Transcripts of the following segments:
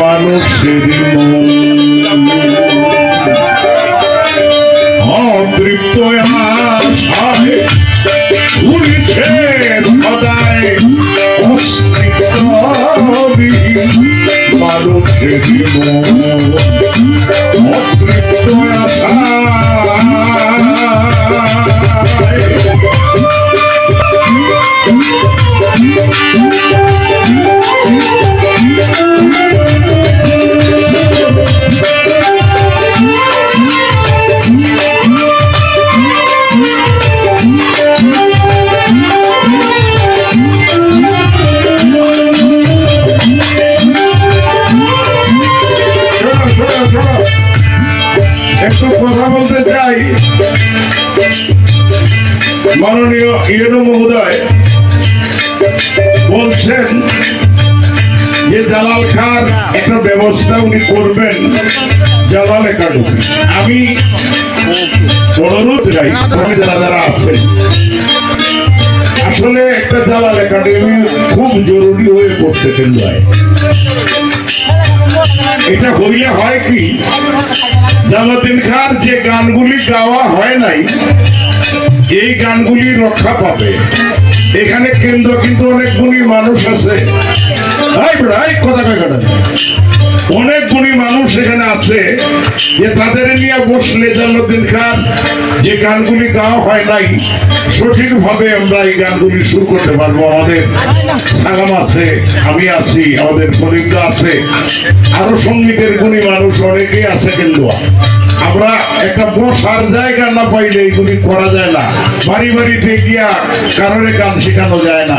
মানুষের অতৃপ্ত আশায় ঘুরিছে সদায় অস্তিত্ববিহীন মানুষের মন। একটু কথা বলতে চাই। মাননীয় ইউনো মহোদয় বলছেন যে জালাল খান একটা ব্যবস্থা উনি করবেন জালাল একাডেমি আমি অনুরোধ যাই আমি যারা যারা আছেন, আসলে একটা জালাল একাডেমি খুব জরুরি হয়ে পড়ছে, কেন্দ্রায়। এটা হইলে হয় কি? জালাদিন খান যে গানগুলি গাওয়া হয় নাই, এই গানগুলি রক্ষা পাবে। এখানে কেন্দ্র কিন্তু অনেকগুলি মানুষ আছে। কথা কেন? অনেক গুণী মানুষ এখানে আছে যে তাদের নিয়ে বসলে জালাউদ্দিন খান যে গানগুলি গাওয়া হয় নাই, সঠিকভাবে আমরা এই গানগুলি শুরু করতে পারব। আমাদের সালাম আছে, আমি আছি, আমাদের ফরিদা আছে। আরও সঙ্গীতের গুণী মানুষ অনেকেই আছে কিন্তু। আমরা একটা বসার জায়গা না পাইলে এইগুলি করা যায় না। বাড়ি বাড়িতে গিয়া কারণে গান শেখানো যায় না।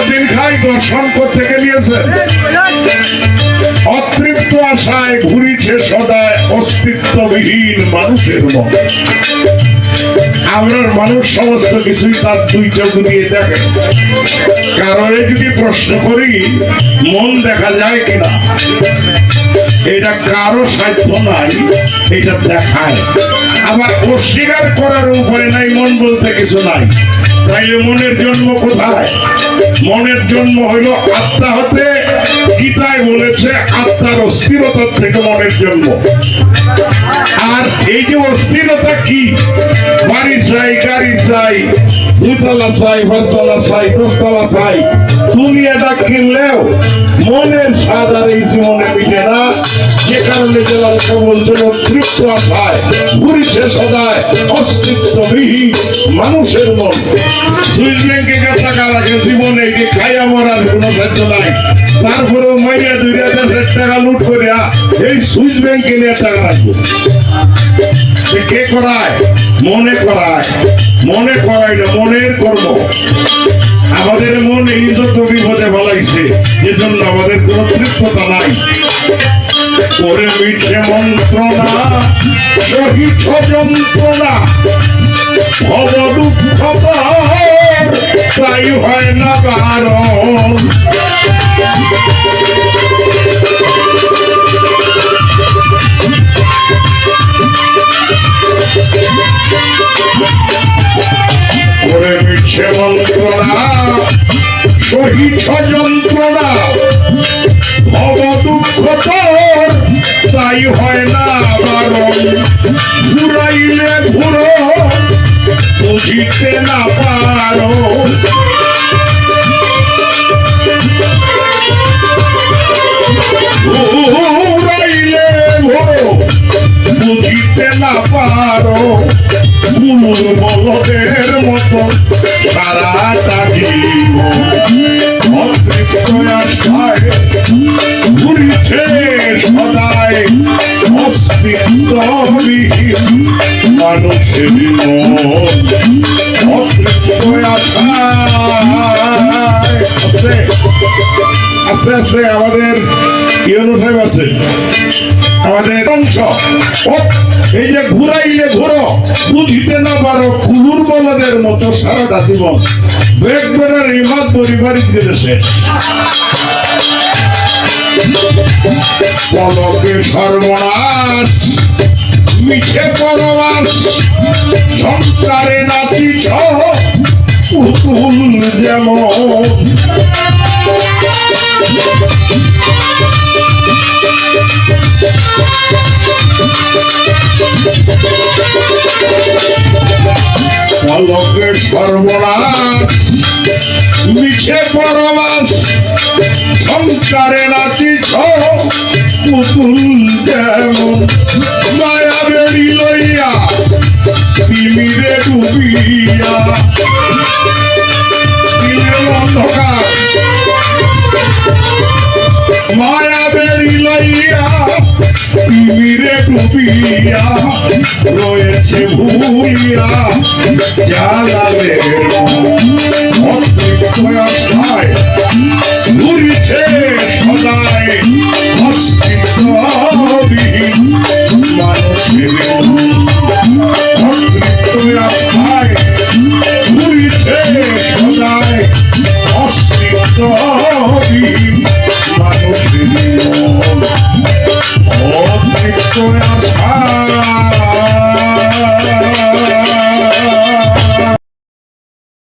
জনদিন খাই, দর্শন করতে গিয়েছে অতৃপ্ত আশায় ঘুরিছে সদায় অস্তিত্ববিহীন মানুষের মন। আমরা মানুষ সমস্ত কিছুই তার দুই চোখ দিয়ে দেখে। কারণে যদি প্রশ্ন করি, মন দেখা যায় কিনা? এটা কারও সাধ্য নাই, এটা দেখায়। আবার অস্বীকার করার উপায় নাই, মন বলতে কিছু নাই। তাইলে মনের জন্ম কোথায়? মনের জন্ম হইল আত্মা হতে। গীতায় বলেছে, আত্মার অস্থিরতার থেকে মনের জন্ম। আর এই যে অস্থিরতা কি? বাড়ি চাই গাড়ি চাই, দুতলা চাই, পাঁচতলা চাই চাই তুমি এটা কিনলেও মনের স্বাদ এই জীবনে মিটে না। যে কারণে বলছিল তৃপ্ত আশায় ঘুরিছে সদায় মানুষের মন। সুইস ব্যাংকে যে টাকা রাখে জীবনে যে খাইয়া মরার কোনো সাধ্য নাই? তারপরেও মাইয়া দুই হাজার টাকা লুট করিয়া এই সুইস ব্যাংকে নিয়ে টাকা রাখব। কে করায়? মনে করায়। মনে করায় না, মনের কর্ম। আমাদের মন এই যত বিপদে বলাইছে এজন্য আমাদের কোনো তৃপ্ততা নাই। করে মিঠে মন্ত্রণা সহিত যন্ত্রণা ভব দুঃখ তাই হয় না বারণ করে মিছে মন্ত্রণা সহিত যন্ত্রণা ভব দুঃখ তোর তাই হয় না বারণ। ঘুরাইলে ঘুরো পারো। পারো। গুরুর বলদের মতো সারাটা জীবন অতৃপ্ত আশায় ঘুরিছে সদায় অস্তিত্ববিহীন আছে আছে আমাদের ইউনো সাহেব আছে। আমাদের অংশ। এই যে ঘুরাইলে ঘুরো, বুঝিতে না পারো কুলুর বলদের মতো সারাটা জীবন। বেগ বেড়ার ইমাদ পরিবারিক শেষ পলকে সর্বনাশ, মিঠে পরমাস সংসারে নাচিছ পুতুল যেমন। পলকের সর্বনাশ মিছে পরবাস সংসারে নাচিছ পুতুল যেমন মায়া বেড়ি ডুবিয়া রয়েছে ভুইয়া জালালে ঘুরছে সদায় অস্তিত্ব মানুষের ঘুরছে সদায় অস্তিত্ব